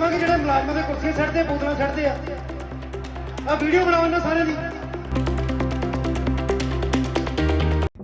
ਕਰਾਵਾਂਗੇ ਜਿਹੜੇ ਮੁਲਾਜ਼ਮਾਂ ਦੇ ਕੁਰਸੀਆਂ ਛੱਡਦੇ ਬੋਤਲਾਂ ਛੱਡਦੇ ਆ। ਆ ਵੀਡੀਓ ਬਣਾਓ ਇਹਨਾਂ ਸਾਰਿਆਂ ਦੀ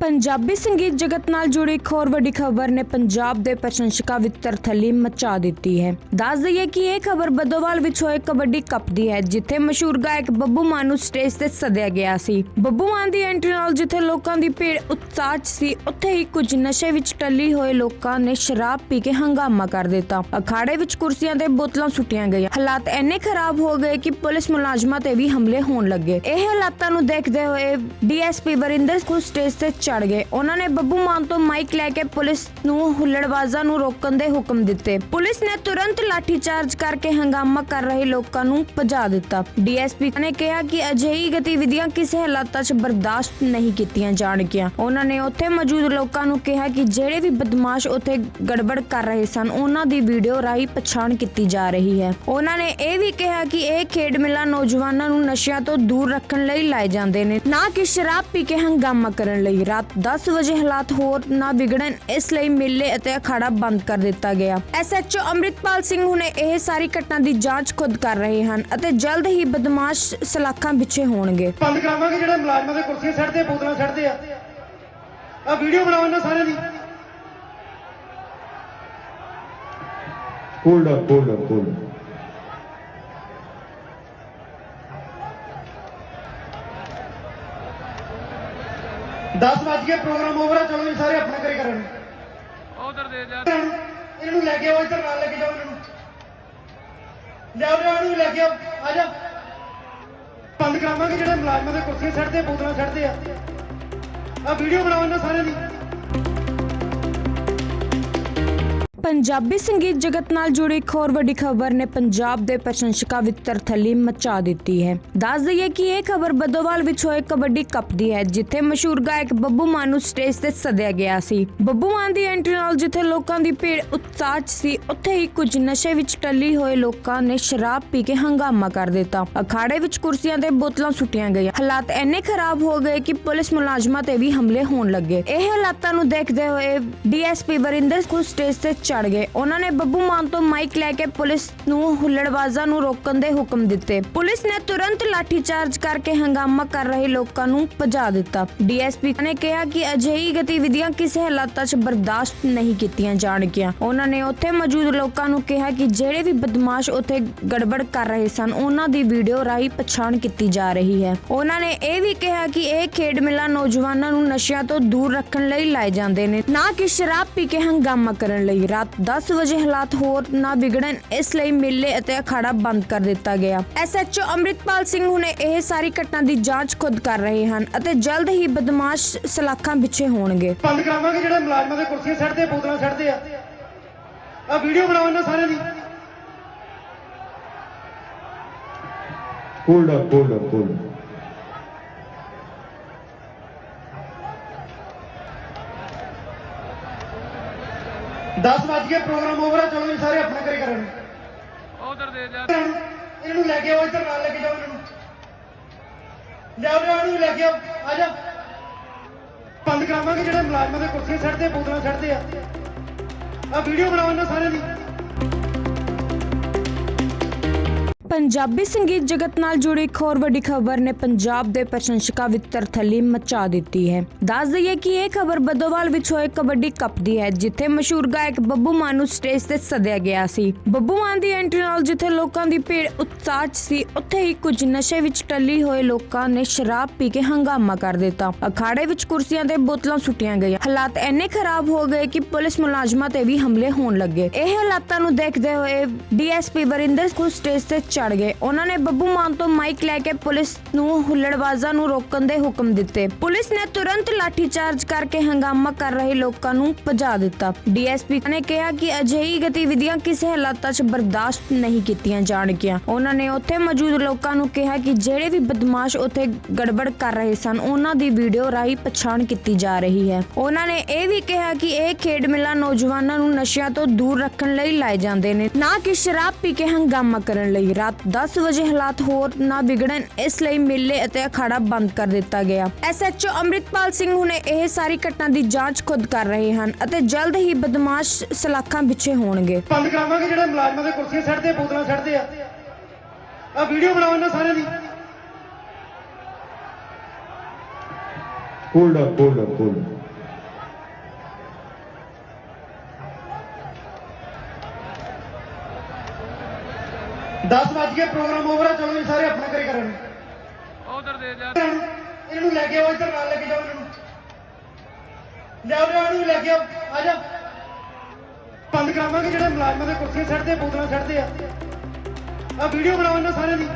ਪੰਜਾਬੀ ਸੰਗੀਤ ਜਗਤ ਨਾਲ ਜੁੜੀ ਇੱਕ ਹੋਰ ਵੱਡੀ ਖਬਰ ਨੇ ਪੰਜਾਬ ਦੇ ਪ੍ਰਸ਼ੰਸਕਾਂ ਵਿੱਚ ਤਰਥੱਲੀ ਮਚਾ ਦਿੱਤੀ ਹੈ। ਦੱਸ ਦਈਏ ਕਿ ਇਹ ਖਬਰ ਬਦੋਵਾਲ ਵਿੱਚ ਹੋਏ ਕਬੱਡੀ ਕੱਪ ਦੀ ਹੈ, ਜਿੱਥੇ ਮਸ਼ਹੂਰ ਗਾਇਕ ਬੱਬੂ ਮਾਨ ਨੂੰ ਸਟੇਜ ਤੇ ਸੱਦਿਆ ਗਿਆ ਸੀ। ਬੱਬੂ ਮਾਨ ਦੀ ਐਂਟਰੀ ਨਾਲ ਜਿੱਥੇ ਲੋਕਾਂ ਦੀ ਭੀੜ, ਉਤਸ਼ਾਹ 'ਚ ਸੀ, ਉੱਥੇ ਹੀ ਕੁਝ ਨਸ਼ੇ ਵਿੱਚ ਟੱਲੀ ਹੋਏ ਲੋਕਾਂ ਨੇ ਸ਼ਰਾਬ ਪੀ ਕੇ ਹੰਗਾਮਾ ਕਰ ਦਿੱਤਾ। ਅਖਾੜੇ ਵਿੱਚ ਕੁਰਸੀਆਂ ਤੇ ਬੋਤਲਾਂ ਸੁੱਟੀਆਂ ਗਈਆਂ। ਹਾਲਾਤ ਇੰਨੇ ਖਰਾਬ ਹੋ ਗਏ ਕਿ ਪੁਲਿਸ ਮੁਲਾਜ਼ਮਾਂ ਤੇ ਵੀ ਹਮਲੇ ਹੋਣ ਲੱਗੇ। ਇਹ ਹਾਲਾਤਾਂ ਨੂੰ ਦੇਖਦੇ ਹੋਏ ਡੀਐਸਪੀ ਵਰਿੰਦਰ ਖੁਦ ਸਟੇਜ ਤੇ ਚੜ ਗਏ। ਉਹਨਾਂ ਨੇ ਬੱਬੂ ਮਾਨ ਤੋਂ ਮਾਈਕ ਲੈ ਕੇ ਪੁਲਿਸ ਨੂੰ ਹੁੱਲੜਬਾਜ਼ਾਂ ਨੂੰ ਰੋਕਣ ਦੇ ਹੁਕਮ ਦਿੱਤੇ। ਪੁਲਿਸ ਨੇ ਤੁਰੰਤ ਲਾਠੀਚਾਰਜ ਕਰਕੇ ਹੰਗਾਮਾ ਕਰ ਰਹੇ ਲੋਕਾਂ ਨੂੰ ਭਜਾ ਦਿੱਤਾ। ਡੀਐਸਪੀ ਨੇ ਕਿਹਾ ਕਿ ਅਜਿਹੀ ਗਤੀਵਿਧੀਆਂ ਕਿਸੇ ਹਾਲਾਤਾਂ 'ਚ ਬਰਦਾਸ਼ਤ ਨਹੀਂ ਕੀਤੀਆਂ ਜਾਣਗੀਆਂ। ਉਹਨਾਂ ਨੇ ਉੱਥੇ ਮੌਜੂਦ ਲੋਕਾਂ ਨੂੰ ਕਿਹਾ ਕਿ ਜਿਹੜੇ ਵੀ ਬਦਮਾਸ਼ ਉੱਥੇ ਗੜਬੜ ਕਰ ਰਹੇ ਸਨ, ਉਹਨਾਂ ਦੀ ਵੀਡੀਓ ਰਾਹੀਂ ਪਛਾਣ ਕੀਤੀ ਜਾ ਰਹੀ ਹੈ। ਉਹਨਾਂ ਨੇ ਇਹ ਵੀ ਕਿਹਾ ਕਿ ਇਹ ਖੇਡ ਮੇਲਾ ਨੌਜਵਾਨਾਂ ਨੂੰ ਨਸ਼ਿਆਂ ਤੋਂ ਦੂਰ ਰੱਖਣ ਲਈ ਲਾਏ ਜਾਂਦੇ ਨੇ, ਨਾ ਕਿ ਸ਼ਰਾਬ ਪੀ ਕੇ ਹੰਗਾਮਾ ਕਰਨ ਲਈ। ਰਾਤ 10 ਵਜੇ ਹਾਲਾਤ ਹੋਰ ਨਾ ਵਿਗੜਨ ਇਸ ਲਈ ਮੇਲੇ ਅਤੇ ਅਖਾੜਾ ਬੰਦ ਕਰ ਦਿੱਤਾ ਗਿਆ। ਐਸਐਚਓ ਅਮਰਿਤਪਾਲ ਸਿੰਘ ਹੁਣੇ ਇਹ ਸਾਰੀ ਘਟਨਾ ਦੀ ਜਾਂਚ ਖੁਦ ਕਰ ਰਹੇ ਹਨ ਅਤੇ ਜਲਦ ਹੀ ਬਦਮਾਸ਼ ਸਲਾਖਾਂ ਪਿੱਛੇ ਹੋਣਗੇ। ਬੰਦ ਕਰਾਵਾਂਗੇ ਜਿਹੜੇ ਮੁਲਾਜ਼ਮਾਂ ਦੇ ਕੁਰਸੀਆਂ ਛੱਡਦੇ ਬੋਤਲਾਂ ਛੱਡਦੇ ਆ। ਆ ਵੀਡੀਓ ਬਣਾਉਣ ਸਾਰਿਆਂ ਦੀ। Hold up hold up hold 10 ਵਜੇ ਪ੍ਰੋਗਰਾਮ ਓਵਰ ਆ ਚਲੋ ਜੀ ਸਾਰੇ ਆਪਣੇ ਘਰੇ ਕਰਨ ਉਧਰ ਦੇ ਜਾ। ਇਹਨੂੰ ਲੈ ਕੇ ਆਓ ਇੱਧਰ ਨਾਲ ਲੈ ਕੇ ਜਾਓ ਇਹਨੂੰ ਲਿਆਓ ਲਿਆਓ ਇਹਨੂੰ ਲੈ ਕੇ ਆਓ ਆ ਜਾ। ਬੰਦ ਕਰਾਵਾਂਗੇ ਜਿਹੜੇ ਮੁਲਾਜ਼ਮਾਂ ਦੇ ਕੁਰਸੀਆਂ ਛੱਡਦੇ ਬੋਤਲਾਂ ਛੱਡਦੇ ਆ। ਆ ਵੀਡੀਓ ਬਣਾਓ ਇਹਨਾਂ ਸਾਰਿਆਂ ਦੀ। ਪੰਜਾਬੀ ਸੰਗੀਤ ਜਗਤ ਨਾਲ ਜੁੜੀ ਇੱਕ ਹੋਰ ਵੱਡੀ ਖਬਰ ਨੇ ਪੰਜਾਬ ਦੇ ਪ੍ਰਸ਼ੰਸਕਾਂ ਵਿੱਚ ਤਰਥੱਲੀ ਮਚਾ ਦਿੱਤੀ ਹੈ। ਦੱਸ ਦਈਏ ਕਿ ਇਹ ਖਬਰ ਬਦੋਵਾਲ ਵਿੱਚ ਹੋਏ ਕਬੱਡੀ ਕੱਪ ਦੀ ਹੈ, ਜਿੱਥੇ ਮਸ਼ਹੂਰ ਗਾਇਕ ਬੱਬੂ ਮਾਨ ਨੂੰ ਸਟੇਜ ਤੇ ਸੱਦਿਆ ਗਿਆ ਸੀ। ਬੱਬੂ ਮਾਨ ਦੀ ਐਂਟਰੀ ਨਾਲ ਜਿੱਥੇ ਲੋਕਾਂ ਦੀ ਭੀੜ, ਉਤਸ਼ਾਹ 'ਚ ਸੀ, ਉੱਥੇ ਹੀ ਕੁਝ ਨਸ਼ੇ ਵਿੱਚ ਟੱਲੀ ਹੋਏ ਲੋਕਾਂ ਨੇ ਸ਼ਰਾਬ ਪੀ ਕੇ ਹੰਗਾਮਾ ਕਰ ਦਿੱਤਾ। ਅਖਾੜੇ ਵਿੱਚ ਕੁਰਸੀਆਂ ਤੇ ਬੋਤਲਾਂ ਸੁੱਟੀਆਂ ਗਈਆਂ। ਹਾਲਾਤ ਇੰਨੇ ਖਰਾਬ ਹੋ ਗਏ ਕਿ ਪੁਲਿਸ ਮੁਲਾਜ਼ਮਾਂ ਤੇ ਵੀ ਹਮਲੇ ਹੋਣ ਲੱਗੇ। ਇਹ ਹਾਲਾਤਾਂ ਨੂੰ ਦੇਖਦੇ ਹੋਏ ਡੀਐਸਪੀ ਵਰਿੰਦਰ ਖੁਦ ਸਟੇਜ ਤੇ ਚੜ ਗਏ। ਉਹਨਾਂ ਨੇ ਬੱਬੂ ਮਾਨ ਤੋਂ ਮਾਈਕ ਲੈ ਕੇ ਪੁਲਿਸ ਨੂੰ ਹੁੱਲੜਬਾਜ਼ਾਂ ਨੂੰ ਰੋਕਣ ਦੇ ਹੁਕਮ ਦਿੱਤੇ। ਪੁਲਿਸ ਨੇ ਤੁਰੰਤ ਲਾਠੀਚਾਰਜ ਕਰਕੇ ਹੰਗਾਮਾ ਕਰ ਰਹੇ ਲੋਕਾਂ ਨੂੰ ਭਜਾ ਦਿੱਤਾ। ਡੀਐਸਪੀ ਨੇ ਕਿਹਾ ਕਿ ਅਜਿਹੀ ਗਤੀਵਿਧੀਆਂ ਕਿਸੇ ਹਾਲਾਤਾਂ 'ਚ ਬਰਦਾਸ਼ਤ ਨਹੀਂ ਕੀਤੀਆਂ ਜਾਣਗੀਆਂ। ਉਹਨਾਂ ਨੇ ਉੱਥੇ ਮੌਜੂਦ ਲੋਕਾਂ ਨੂੰ ਕਿਹਾ ਕਿ ਜਿਹੜੇ ਵੀ ਬਦਮਾਸ਼ ਉੱਥੇ ਗੜਬੜ ਕਰ ਰਹੇ ਸਨ, ਉਹਨਾਂ ਦੀ ਵੀਡੀਓ ਰਾਹੀਂ ਪਛਾਣ ਕੀਤੀ ਜਾ ਰਹੀ ਹੈ। ਉਹਨਾਂ ਨੇ ਇਹ ਵੀ ਕਿਹਾ ਕਿ ਇਹ ਖੇਡ ਮੇਲਾ ਨੌਜਵਾਨਾਂ ਨੂੰ ਨਸ਼ਿਆਂ ਤੋਂ ਦੂਰ ਰੱਖਣ ਲਈ ਲਾਏ ਜਾਂਦੇ ਨੇ, ਨਾ ਕਿ ਸ਼ਰਾਬ ਪੀ ਕੇ ਹੰਗਾਮਾ ਕਰਨ ਲਈ। ਰਾਤ ਰਾਤ 10 ਵਜੇ ਹਾਲਾਤ ਹੋਰ ਨਾ ਵਿਗੜਨ ਇਸ ਲਈ ਮੇਲੇ ਅਤੇ ਅਖਾੜਾ ਬੰਦ ਕਰ ਦਿੱਤਾ ਗਿਆ। ਐਸਐਚਓ ਅਮਰਿਤਪਾਲ ਸਿੰਘ ਹੁਣੇ ਇਹ ਸਾਰੀ ਘਟਨਾ ਦੀ ਜਾਂਚ ਖੁਦ ਕਰ ਰਹੇ ਹਨ ਅਤੇ ਜਲਦ ਹੀ ਬਦਮਾਸ਼ ਸਲਾਖਾਂ ਪਿੱਛੇ ਹੋਣਗੇ। ਬੰਦ ਕਰਾਵਾਂਗੇ ਜਿਹੜੇ ਮੁਲਾਜ਼ਮਾਂ ਦੇ ਕੁਰਸੀਆਂ ਛੱਡਦੇ ਬੋਤਲਾਂ ਛੱਡਦੇ ਆ। ਆ ਵੀਡੀਓ ਬਣਾਓ ਸਾਰਿਆਂ ਦੀ। Cold up cold up cold 10 ਵਜ ਕੇ ਪ੍ਰੋਗਰਾਮ ਓਵਰ ਆ ਚਲੋ ਜੀ ਸਾਰੇ ਆਪਣੇ ਘਰੇ ਕਰਨ ਉਧਰ ਦੇ ਜਾ। ਇਹਨੂੰ ਲੈ ਕੇ ਆਓ ਇਧਰ ਨਾਲ ਲੈ ਕੇ ਜਾਓ ਇਹਨੂੰ। ਲਿਆਓ ਲਿਆਓ ਇਹਨੂੰ ਲੈ ਕੇ ਆਓ ਆ ਜਾ। ਬੰਦ ਕਰਾਵਾਂਗੇ ਜਿਹੜੇ ਮੁਲਾਜ਼ਮਾਂ ਦੇ ਕੁਰਸੀਆਂ ਛੱਡਦੇ ਬੋਤਲਾਂ ਛੱਡਦੇ ਆ। ਆ ਵੀਡੀਓ ਬਣਾਉਣ ਨਾਲ ਸਾਰੇ ਦੀ। ਪੰਜਾਬੀ ਸੰਗੀਤ ਜਗਤ ਨਾਲ ਜੁੜੀ ਇੱਕ ਹੋਰ ਵੱਡੀ ਖਬਰ ਨੇ ਪੰਜਾਬ ਦੇ ਪ੍ਰਸ਼ੰਸਕਾਂ ਵਿੱਚ ਤਰਥੱਲੀ ਮਚਾ ਦਿੱਤੀ ਹੈ। ਦੱਸ ਦਈਏ ਕਿ ਇਹ ਖਬਰ ਬਦੋਵਾਲ ਵਿੱਚ ਹੋਏ ਕਬੱਡੀ ਕੱਪ ਦੀ ਹੈ, ਜਿੱਥੇ ਮਸ਼ਹੂਰ ਗਾਇਕ ਬੱਬੂ ਮਾਨ ਨੂੰ ਸਟੇਜ ਤੇ ਸੱਦਿਆ ਗਿਆ ਸੀ। ਬੱਬੂ ਮਾਨ ਦੀ ਐਂਟਰੀ ਨਾਲ ਜਿੱਥੇ ਲੋਕਾਂ ਦੀ ਭੀੜ, ਉਤਸ਼ਾਹ 'ਚ ਸੀ, ਉੱਥੇ ਹੀ ਕੁਝ ਨਸ਼ੇ ਵਿੱਚ ਟੱਲੀ ਹੋਏ ਲੋਕਾਂ ਨੇ ਸ਼ਰਾਬ ਪੀ ਕੇ ਹੰਗਾਮਾ ਕਰ ਦਿੱਤਾ। ਅਖਾੜੇ ਵਿੱਚ ਕੁਰਸੀਆਂ ਤੇ ਬੋਤਲਾਂ ਸੁੱਟੀਆਂ ਗਈਆਂ। ਹਾਲਾਤ ਇੰਨੇ ਖਰਾਬ ਹੋ ਗਏ ਕਿ ਪੁਲਿਸ ਮੁਲਾਜ਼ਮਾਂ ਤੇ ਵੀ ਹਮਲੇ ਹੋਣ ਲੱਗੇ। ਇਹ ਹਾਲਾਤਾਂ ਨੂੰ ਦੇਖਦੇ ਹੋਏ ਡੀਐਸਪੀ ਵਰਿੰਦਰ ਖੁਦ ਸਟੇਜ ਤੇ ਚੜ ਗਏ। ਉਹਨਾਂ ਨੇ ਬੱਬੂ ਮਾਨ ਤੋਂ ਮਾਈਕ ਲੈ ਕੇ ਪੁਲਿਸ ਨੂੰ ਹੁੱਲੜਬਾਜ਼ਾਂ ਨੂੰ ਰੋਕਣ ਦੇ ਹੁਕਮ ਦਿੱਤੇ। ਪੁਲਿਸ ਨੇ ਤੁਰੰਤ ਲਾਠੀਚਾਰਜ ਕਰਕੇ ਹੰਗਾਮਾ ਕਰ ਰਹੇ ਲੋਕਾਂ ਨੂੰ ਭਜਾ ਦਿੱਤਾ। ਡੀਐਸਪੀ ਨੇ ਕਿਹਾ ਕਿ ਅਜਿਹੀ ਗਤੀਵਿਧੀਆਂ ਕਿਸੇ ਹਾਲਾਤਾਂ 'ਚ ਬਰਦਾਸ਼ਤ ਨਹੀਂ ਕੀਤੀਆਂ ਜਾਣਗੀਆਂ। ਉਹਨਾਂ ਨੇ ਉੱਥੇ ਮੌਜੂਦ ਲੋਕਾਂ ਨੂੰ ਕਿਹਾ ਕਿ ਜਿਹੜੇ ਵੀ ਬਦਮਾਸ਼ ਉੱਥੇ ਗੜਬੜ ਕਰ ਰਹੇ ਸਨ, ਉਹਨਾਂ ਦੀ ਵੀਡੀਓ ਰਾਹੀਂ ਪਛਾਣ ਕੀਤੀ ਜਾ ਰਹੀ ਹੈ। ਉਹਨਾਂ ਨੇ ਇਹ ਵੀ ਕਿਹਾ ਕਿ ਇਹ ਖੇਡ ਮੇਲਾ ਨੌਜਵਾਨਾਂ ਨੂੰ ਨਸ਼ਿਆਂ ਤੋਂ ਦੂਰ ਰੱਖਣ ਲਈ ਲਾਏ ਜਾਂਦੇ ਨੇ, ਨਾ ਕਿ ਸ਼ਰਾਬ ਪੀ ਕੇ ਹੰਗਾਮਾ ਕਰਨ ਲਈ। ਰਾਤ ਰਾਤ 10 ਵਜੇ ਹਾਲਾਤ ਹੋਰ ਨਾ ਵਿਗੜਨ ਇਸ ਲਈ ਮੇਲੇ ਅਤੇ ਅਖਾੜਾ ਬੰਦ ਕਰ ਦਿੱਤਾ ਗਿਆ। ਐਸਐਚਓ ਅੰਮ੍ਰਿਤਪਾਲ ਸਿੰਘ ਹੁਣੇ ਇਹ ਸਾਰੀ ਘਟਨਾ ਦੀ ਜਾਂਚ ਖੁਦ ਕਰ ਰਹੇ ਹਨ ਅਤੇ ਜਲਦ ਹੀ ਬਦਮਾਸ਼ ਸਲਾਖਾਂ ਪਿੱਛੇ ਹੋਣਗੇ। ਬੰਦ ਕਰਾਵਾਂਗੇ ਜਿਹੜੇ ਮੁਲਾਜ਼ਮਾਂ ਦੇ ਕੁਰਸੀਆਂ ਸੱਟਦੇ ਬੋਤਲਾਂ ਸੱਟਦੇ ਆ। ਆ ਵੀਡੀਓ ਬਣਾਓ ਇਹਨਾਂ ਸਾਰਿਆਂ ਦੀ। Up, hold up. ਦਸ ਵੱਜ ਕੇ ਪ੍ਰੋਗਰਾਮ ਓਵਰ ਆ ਚਲੋ ਜੀ ਸਾਰੇ ਆਪਣਾ ਕਰੀ ਕਰਨ। ਉਧਰ ਦੇ ਜਾ। ਇਹਨੂੰ ਲੈ ਕੇ ਆਓ ਇੱਧਰ ਨਾਲ ਲੈ ਕੇ ਜਾਓ ਇਹਨਾਂ। ਨੂੰ ਲਿਆਓ ਲਿਆਓ ਇਹਨੂੰ ਲੈ ਕੇ ਆਓ ਆ ਜਾ। ਬੰਦ ਕਰਾਵਾਂਗੇ ਜਿਹੜੇ ਮੁਲਾਜ਼ਮਾਂ ਦੇ ਕੁਰਸੀਆਂ ਸੱਟਦੇ ਬੋਤਲਾਂ ਸੱਟਦੇ ਆ। ਆ ਵੀਡੀਓ ਬਣਾਓ ਇਹਨਾਂ ਸਾਰਿਆਂ ਦੀ।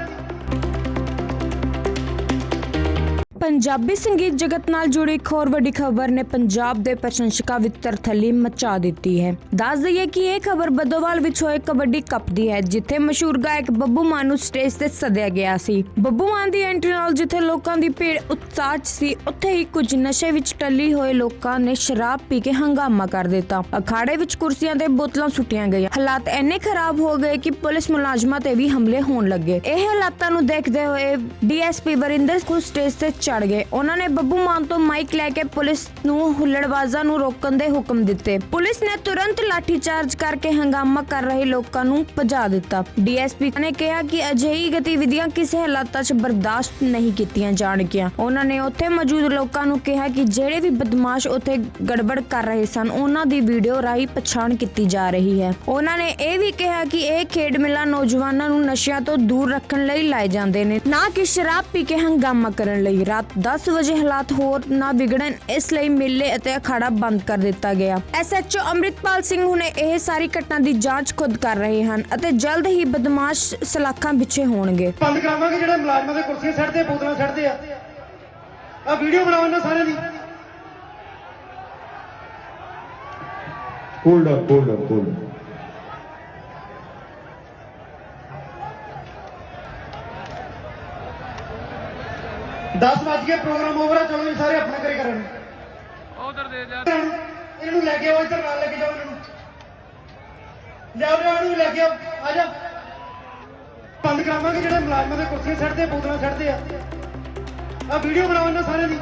ਪੰਜਾਬੀ ਸੰਗੀਤ ਜਗਤ ਨਾਲ ਜੁੜੀ ਇੱਕ ਹੋਰ ਵੱਡੀ ਖਬਰ ਨੇ ਪੰਜਾਬ ਦੇ ਪ੍ਰਸ਼ੰਸਕਾਂ ਵਿੱਚ ਤਰਥੱਲੀ ਮਚਾ ਦਿੱਤੀ ਹੈ। ਦੱਸ ਦਈਏ ਕਿ ਇਹ ਖਬਰ ਬਦੋਵਾਲ ਵਿੱਚ ਹੋਏ ਕਬੱਡੀ ਕੱਪ ਦੀ ਹੈ, ਜਿੱਥੇ ਮਸ਼ਹੂਰ ਗਾਇਕ ਬੱਬੂ ਮਾਨ ਨੂੰ ਸਟੇਜ ਤੇ ਸੱਦਿਆ ਗਿਆ ਸੀ। ਬੱਬੂ ਮਾਨ ਦੀ ਐਂਟਰੀ ਨਾਲ ਜਿੱਥੇ ਲੋਕਾਂ ਦੀ ਭੀੜ, ਉਤਸ਼ਾਹ 'ਚ ਸੀ, ਉੱਥੇ ਹੀ ਕੁਝ ਨਸ਼ੇ ਵਿੱਚ ਟੱਲੀ ਹੋਏ ਲੋਕਾਂ ਨੇ ਸ਼ਰਾਬ ਪੀ ਕੇ ਹੰਗਾਮਾ ਕਰ ਦਿੱਤਾ। ਅਖਾੜੇ ਵਿੱਚ ਕੁਰਸੀਆਂ ਤੇ ਬੋਤਲਾਂ ਸੁੱਟੀਆਂ ਗਈਆਂ। ਹਾਲਾਤ ਇੰਨੇ ਖਰਾਬ ਹੋ ਗਏ ਕਿ ਪੁਲਿਸ ਮੁਲਾਜ਼ਮਾਂ ਤੇ ਵੀ ਹਮਲੇ ਹੋਣ ਲੱਗੇ। ਇਹ ਹਾਲਾਤਾਂ ਨੂੰ ਦੇਖਦੇ ਹੋਏ ਡੀਐਸਪੀ ਵਰਿੰਦਰ ਖੁਦ ਸਟੇਜ ਤੇ ਚੜ ਗਏ। ਉਹਨਾਂ ਨੇ ਬੱਬੂ ਮਾਨ ਤੋਂ ਮਾਈਕ ਲੈ ਕੇ ਪੁਲਿਸ ਨੂੰ ਹੁੱਲੜਬਾਜ਼ਾਂ ਨੂੰ ਰੋਕਣ ਦੇ ਹੁਕਮ ਦਿੱਤੇ। ਪੁਲਿਸ ਨੇ ਤੁਰੰਤ ਲਾਠੀਚਾਰਜ ਕਰਕੇ ਹੰਗਾਮਾ ਕਰ ਰਹੇ ਲੋਕਾਂ ਨੂੰ ਭਜਾ ਦਿੱਤਾ। ਡੀਐਸਪੀ ਨੇ ਕਿਹਾ ਕਿ ਅਜਿਹੀ ਗਤੀਵਿਧੀਆਂ ਕਿਸੇ ਹਾਲਾਤਾਂ 'ਚ ਬਰਦਾਸ਼ਤ ਨਹੀਂ ਕੀਤੀਆਂ ਜਾਣਗੀਆਂ। ਉਹਨਾਂ ਨੇ ਉੱਥੇ ਮੌਜੂਦ ਲੋਕਾਂ ਨੂੰ ਕਿਹਾ ਕਿ ਜਿਹੜੇ ਵੀ ਬਦਮਾਸ਼ ਉੱਥੇ ਗੜਬੜ ਕਰ ਰਹੇ ਸਨ, ਉਹਨਾਂ ਦੀ ਵੀਡੀਓ ਰਾਹੀਂ ਪਛਾਣ ਕੀਤੀ ਜਾ ਰਹੀ ਹੈ। ਉਹਨਾਂ ਨੇ ਇਹ ਵੀ ਕਿਹਾ ਕਿ ਇਹ ਖੇਡ ਮੇਲਾ ਨੌਜਵਾਨਾਂ ਨੂੰ ਨਸ਼ਿਆਂ ਤੋਂ ਦੂਰ ਰੱਖਣ ਲਈ ਲਾਏ ਜਾਂਦੇ ਨੇ, ਨਾ ਕਿ ਸ਼ਰਾਬ ਪੀ ਕੇ ਹੰਗਾਮਾ ਕਰਨ ਲਈ। ਰਾਤ 10 ਵਜੇ ਹਾਲਾਤ ਹੋਰ ਨਾ ਵਿਗੜਨ ਇਸ ਲਈ ਮੇਲੇ ਅਤੇ ਅਖਾੜਾ ਬੰਦ ਕਰ ਦਿੱਤਾ ਗਿਆ। ਐਸਐਚਓ ਅਮਰਿਤਪਾਲ ਸਿੰਘ ਹੁਣੇ ਇਹ ਸਾਰੀ ਘਟਨਾ ਦੀ ਜਾਂਚ ਖੁਦ ਕਰ ਰਹੇ ਹਨ ਅਤੇ ਜਲਦ ਹੀ ਬਦਮਾਸ਼ ਸਲਾਖਾਂ ਪਿੱਛੇ ਹੋਣਗੇ। ਬੰਦ ਕਰਾਵਾਂਗੇ ਜਿਹੜੇ ਮੁਲਾਜ਼ਮਾਂ ਦੇ ਕੁਰਸੀਆਂ ਛੱਡਦੇ ਬੋਤਲਾਂ ਛੱਡਦੇ ਆ। ਆ ਵੀਡੀਓ ਬਣਾਓ ਇਹਨਾਂ ਸਾਰਿਆਂ ਦੀ। Hold up hold up hold 10 ਵਜ ਕੇ ਪ੍ਰੋਗਰਾਮ ਓਵਰ ਆ ਚਲੋ ਜੀ ਸਾਰੇ ਆਪਣੇ ਘਰੇ ਕਰਨ ਉਧਰ ਦੇ ਜਾ। ਇਹਨਾਂ ਨੂੰ ਲੈ ਕੇ ਆਓ ਇੱਧਰ ਨਾਲ ਲੈ ਕੇ ਜਾਓ ਇਹਨਾਂ। ਨੂੰ ਲਿਆਓ ਇਹਨਾਂ ਨੂੰ ਲੈ ਕੇ ਆਓ ਆ ਜਾ। ਬੰਦ ਕਰਾਵਾਂਗੇ ਜਿਹੜੇ ਮੁਲਾਜ਼ਮਾਂ ਦੇ ਕੁਰਸੀਆਂ ਛੱਡਦੇ ਬੋਤਲਾਂ ਛੱਡਦੇ ਆ। ਆ ਵੀਡੀਓ ਬਣਾਉਣ ਨਾ ਸਾਰਿਆਂ ਦੀ।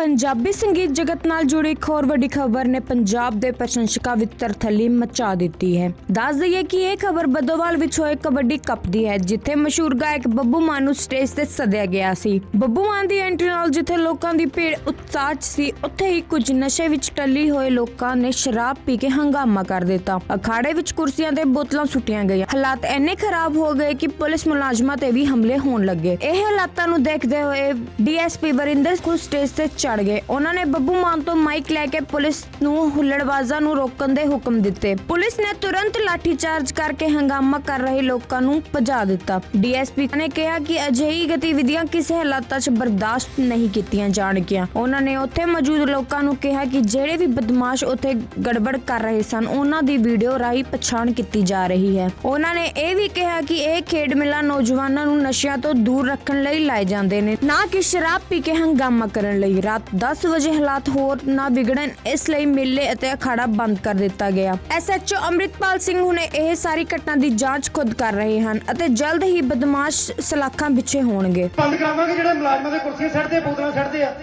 ਪੰਜਾਬੀ ਸੰਗੀਤ ਜਗਤ ਨਾਲ ਜੁੜੀ ਇੱਕ ਹੋਰ ਵੱਡੀ ਖਬਰ ਨੇ ਪੰਜਾਬ ਦੇ ਪ੍ਰਸ਼ੰਸਕਾਂ ਵਿੱਚ ਤਰਥੱਲੀ ਮਚਾ ਦਿੱਤੀ ਹੈ। ਦੱਸ ਦਈਏ ਕਿ ਇਹ ਖਬਰ ਬਦੋਵਾਲ ਵਿੱਚ ਹੋਏ ਕਬੱਡੀ ਕੱਪ ਦੀ ਹੈ, ਜਿੱਥੇ ਮਸ਼ਹੂਰ ਗਾਇਕ ਬੱਬੂ ਮਾਨ ਨੂੰ ਸਟੇਜ ਤੇ ਸੱਦਿਆ ਗਿਆ ਸੀ। ਬੱਬੂ ਮਾਨ ਦੀ ਐਂਟਰੀ ਨਾਲ ਜਿੱਥੇ ਲੋਕਾਂ ਦੀ ਭੀੜ, ਉਤਸ਼ਾਹ 'ਚ ਸੀ, ਉੱਥੇ ਹੀ ਕੁਝ ਨਸ਼ੇ ਵਿੱਚ ਟੱਲੀ ਹੋਏ ਲੋਕਾਂ ਨੇ ਸ਼ਰਾਬ ਪੀ ਕੇ ਹੰਗਾਮਾ ਕਰ ਦਿੱਤਾ। ਅਖਾੜੇ ਵਿੱਚ ਕੁਰਸੀਆਂ ਤੇ ਬੋਤਲਾਂ ਸੁੱਟੀਆਂ ਗਈਆਂ। ਹਾਲਾਤ ਇੰਨੇ ਖਰਾਬ ਹੋ ਗਏ ਕਿ ਪੁਲਿਸ ਮੁਲਾਜ਼ਮਾਂ ਤੇ ਵੀ ਹਮਲੇ ਹੋਣ ਲੱਗੇ। ਇਹ ਹਾਲਾਤਾਂ ਨੂੰ ਦੇਖਦੇ ਹੋਏ ਡੀਐਸਪੀ ਵਰਿੰਦਰ ਖੁਦ ਸਟੇਜ ਤੇ ਚੜ ਗਏ। ਉਹਨਾਂ ਨੇ ਬੱਬੂ ਮਾਨ ਤੋਂ ਮਾਈਕ ਲੈ ਕੇ ਪੁਲਿਸ ਨੂੰ ਹੁੱਲੜਬਾਜ਼ਾਂ ਨੂੰ ਰੋਕਣ ਦੇ ਹੁਕਮ ਦਿੱਤੇ। ਪੁਲਿਸ ਨੇ ਤੁਰੰਤ ਲਾਠੀਚਾਰਜ ਕਰਕੇ ਹੰਗਾਮਾ ਕਰ ਰਹੇ ਲੋਕਾਂ ਨੂੰ ਭਜਾ ਦਿੱਤਾ। ਡੀਐਸਪੀ ਨੇ ਕਿਹਾ ਕਿ ਅਜਿਹੀ ਗਤੀਵਿਧੀਆਂ ਕਿਸੇ ਹਾਲਾਤਾਂ 'ਚ ਬਰਦਾਸ਼ਤ ਨਹੀਂ ਕੀਤੀਆਂ ਜਾਣਗੀਆਂ। ਉਹਨਾਂ ਨੇ ਉੱਥੇ ਮੌਜੂਦ ਲੋਕਾਂ ਨੂੰ ਕਿਹਾ ਕਿ ਜਿਹੜੇ ਵੀ ਬਦਮਾਸ਼ ਉੱਥੇ ਗੜਬੜ ਕਰ ਰਹੇ ਸਨ, ਉਹਨਾਂ ਦੀ ਵੀਡੀਓ ਰਾਹੀਂ ਪਛਾਣ ਕੀਤੀ ਜਾ ਰਹੀ ਹੈ। ਉਹਨਾਂ ਨੇ ਇਹ ਵੀ ਕਿਹਾ ਕਿ ਇਹ ਖੇਡ ਮੇਲਾ ਨੌਜਵਾਨਾਂ ਨੂੰ ਨਸ਼ਿਆਂ ਤੋਂ ਦੂਰ ਰੱਖਣ ਲਈ ਲਾਏ ਜਾਂਦੇ ਨੇ, ਨਾ ਕਿ ਸ਼ਰਾਬ ਪੀ ਕੇ ਹੰਗਾਮਾ ਕਰਨ ਲਈ। ਰਾਤ ਰਾਤ 10 ਵਜੇ ਹਾਲਾਤ ਹੋਰ ਨਾ ਵਿਗੜਨ ਇਸ ਲਈ ਮੇਲੇ ਅਤੇ ਅਖਾੜਾ ਬੰਦ ਕਰ ਦਿੱਤਾ ਗਿਆ। ਐਸਐਚਓ ਅਮਰਿਤਪਾਲ ਸਿੰਘ ਹੁਣੇ ਇਹ ਸਾਰੀ ਘਟਨਾ ਦੀ ਜਾਂਚ ਖੁਦ ਕਰ ਰਹੇ ਹਨ ਅਤੇ ਜਲਦ ਹੀ ਬਦਮਾਸ਼ ਸਲਾਖਾਂ ਪਿੱਛੇ ਹੋਣਗੇ। ਬੰਦ ਕਰਾਵਾਂਗੇ ਜਿਹੜੇ ਮੁਲਾਜ਼ਮਾਂ ਦੇ ਕੁਰਸੀਆਂ ਛੱਡਦੇ ਬੋਤਲਾਂ ਛੱਡਦੇ ਆ।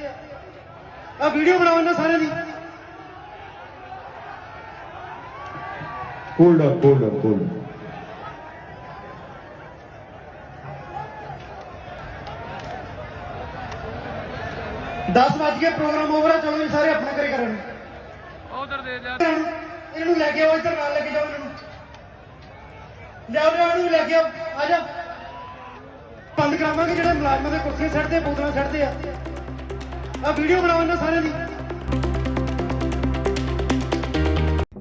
ਆ ਵੀਡੀਓ ਬਣਾਓ ਇਹਨਾਂ ਸਾਰਿਆਂ ਦੀ। Cold up cold up cold 10 ਵਜੇ ਕੇ ਪ੍ਰੋਗਰਾਮ ਓਵਰ ਆ ਚਲੋ ਜੀ ਸਾਰੇ ਆਪਣੇ ਘਰੇ ਕਰਨ ਉਧਰ ਦੇ ਜਾ। ਇਹਨੂੰ ਲੈ ਕੇ ਆਓ ਇੱਧਰ ਨਾਲ ਲੈ ਕੇ ਜਾਓ ਇਹਨੂੰ ਲਿਆਓ ਲਿਆਓ ਇਹਨੂੰ ਲੈ ਕੇ ਆਓ ਆ ਜਾ। ਬੰਦ ਕਰਾਵਾਂਗੇ ਜਿਹੜੇ ਮੁਲਾਜ਼ਮਾਂ ਦੇ ਕੁਰਸੀਆਂ ਛੱਡਦੇ ਬੋਤਲਾਂ ਛੱਡਦੇ ਆ। ਆ ਵੀਡੀਓ ਬਣਾਉਣ ਨਾਲ ਸਾਰੇ ਨੂੰ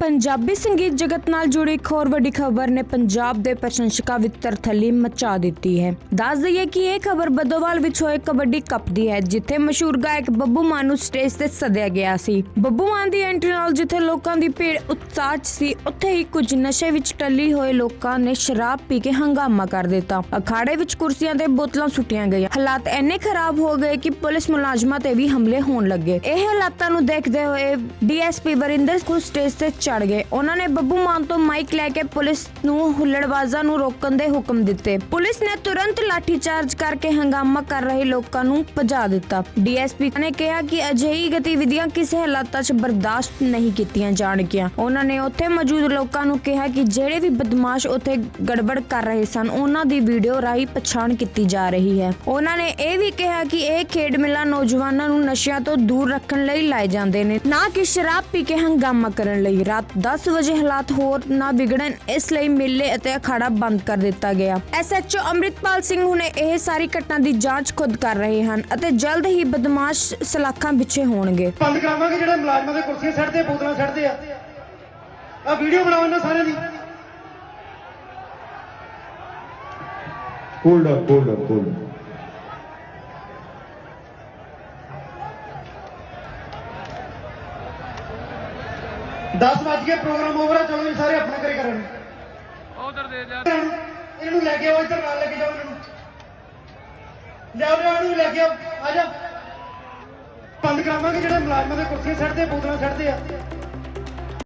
ਪੰਜਾਬੀ ਸੰਗੀਤ ਜਗਤ ਨਾਲ ਜੁੜੀ ਇੱਕ ਹੋਰ ਵੱਡੀ ਖਬਰ ਨੇ ਪੰਜਾਬ ਦੇ ਪ੍ਰਸ਼ੰਸਕਾਂ ਵਿੱਚ ਤਰਥੱਲੀ ਮਚਾ ਦਿੱਤੀ ਹੈ। ਦੱਸ ਦਈਏ ਕਿ ਇਹ ਖਬਰ ਬੱਦੋਵਾਲ ਵਿੱਚ ਹੋਏ ਕਬੱਡੀ ਕੱਪ ਦੀ ਹੈ, ਜਿੱਥੇ ਮਸ਼ਹੂਰ ਗਾਇਕ ਬੱਬੂ ਮਾਨ ਨੂੰ ਸਟੇਜ ਤੇ ਸੱਦਿਆ ਗਿਆ ਸੀ। ਬੱਬੂ ਮਾਨ ਦੀ ਐਂਟਰੀ ਨਾਲ ਜਿੱਥੇ ਲੋਕਾਂ ਦੀ ਭੀੜ, ਉਤਸ਼ਾਹ 'ਚ ਸੀ, ਉੱਥੇ ਹੀ ਕੁਝ ਨਸ਼ੇ ਵਿੱਚ ਟੱਲੀ ਹੋਏ ਲੋਕਾਂ ਨੇ ਸ਼ਰਾਬ ਪੀ ਕੇ ਹੰਗਾਮਾ ਕਰ ਦਿੱਤਾ। ਅਖਾੜੇ ਵਿੱਚ ਕੁਰਸੀਆਂ ਤੇ ਬੋਤਲਾਂ ਸੁੱਟੀਆਂ ਗਈਆਂ। ਹਾਲਾਤ ਇੰਨੇ ਖਰਾਬ ਹੋ ਗਏ ਕਿ ਪੁਲਿਸ ਮੁਲਾਜ਼ਮਾਂ ਤੇ ਵੀ ਹਮਲੇ ਹੋਣ ਲੱਗੇ। ਇਹ ਹਾਲਾਤਾਂ ਨੂੰ ਦੇਖਦੇ ਹੋਏ ਡੀਐਸਪੀ ਵਰਿੰਦਰ ਖੁਦ ਸਟੇਜ ਤੇ ਚੜ ਗਏ। ਉਹਨਾਂ ਨੇ ਬੱਬੂ ਮਾਨ ਤੋਂ ਮਾਈਕ ਲੈ ਕੇ ਪੁਲਿਸ ਨੂੰ ਹੁੱਲੜਬਾਜ਼ਾਂ ਨੂੰ ਰੋਕਣ ਦੇ ਹੁਕਮ ਦਿੱਤੇ। ਪੁਲਿਸ ਨੇ ਤੁਰੰਤ ਲਾਠੀਚਾਰਜ ਕਰਕੇ ਹੰਗਾਮਾ ਕਰ ਰਹੇ ਲੋਕਾਂ ਨੂੰ ਭਜਾ ਦਿੱਤਾ। ਡੀਐਸਪੀ ਨੇ ਕਿਹਾ ਕਿ ਅਜਿਹੀ ਗਤੀਵਿਧੀਆਂ ਕਿਸੇ ਹਾਲਾਤਾਂ 'ਚ ਬਰਦਾਸ਼ਤ ਨਹੀਂ ਕੀਤੀਆਂ ਜਾਣਗੀਆਂ। ਉਹਨਾਂ ਨੇ ਉੱਥੇ ਮੌਜੂਦ ਲੋਕਾਂ ਨੂੰ ਕਿਹਾ ਕਿ ਜਿਹੜੇ ਵੀ ਬਦਮਾਸ਼ ਉੱਥੇ ਗੜਬੜ ਕਰ ਰਹੇ ਸਨ, ਉਹਨਾਂ ਦੀ ਵੀਡੀਓ ਰਾਹੀਂ ਪਛਾਣ ਕੀਤੀ ਜਾ ਰਹੀ ਹੈ। ਉਹਨਾਂ ਨੇ ਇਹ ਵੀ ਕਿਹਾ ਕਿ ਇਹ ਖੇਡ ਮੇਲਾ ਨੌਜਵਾਨਾਂ ਨੂੰ ਨਸ਼ਿਆਂ ਤੋਂ ਦੂਰ ਰੱਖਣ ਲਈ ਲਾਏ ਜਾਂਦੇ ਨੇ, ਨਾ ਕਿ ਸ਼ਰਾਬ ਪੀ ਕੇ ਹੰਗਾਮਾ ਕਰਨ ਲਈ। ਰਾਤ 10 ਵਜੇ ਹਾਲਾਤ ਹੋਰ ਨਾ ਵਿਗੜਨ ਇਸ ਲਈ ਮੇਲੇ ਅਤੇ ਅਖਾੜਾ ਬੰਦ ਕਰ ਦਿੱਤਾ ਗਿਆ। ਐਸਐਚਓ ਅਮਰਿਤਪਾਲ ਸਿੰਘ ਹੁਣੇ ਇਹ ਸਾਰੀ ਘਟਨਾ ਦੀ ਜਾਂਚ ਖੁਦ ਕਰ ਰਹੇ ਹਨ ਅਤੇ ਜਲਦ ਹੀ ਬਦਮਾਸ਼ ਸਲਾਖਾਂ ਪਿੱਛੇ ਹੋਣਗੇ। ਬੰਦ ਕਰਾਵਾਂਗੇ ਜਿਹੜੇ ਮੁਲਾਜ਼ਮਾਂ ਦੇ ਕੁਰਸੀਆਂ ਛੱਡਦੇ ਬੋਤਲਾਂ ਛੱਡਦੇ ਆ। ਆ ਵੀਡੀਓ ਬਣਾਓ ਸਾਰਿਆਂ ਦੀ। ਹੋਲਡ ਅਪ ਹੋਲਡ 10 ਵਜ ਕੇ ਪ੍ਰੋਗਰਾਮ ਓਵਰ ਹੈ ਚਲੋ ਸਾਰੇ ਆਪਣੇ ਘਰੇ ਕਰਨ। ਉਧਰ ਦੇ ਜਾ। ਇਹਨੂੰ ਲੈ ਕੇ ਆਓ ਇੱਧਰ ਨਾਲ ਲੈ ਕੇ ਜਾਓ ਇਹਨੂੰ ਲਿਆਓ ਲਿਆਓ ਇਹਨੂੰ ਲੈ ਕੇ ਆਓ ਆ ਜਾ। ਬੰਦ ਕਰਾਵਾਂਗੇ ਜਿਹੜੇ ਮੁਲਾਜ਼ਮਾਂ ਦੇ ਕੁਰਸੀਆਂ ਛੱਡਦੇ ਬੋਤਲਾਂ ਛੱਡਦੇ ਆ।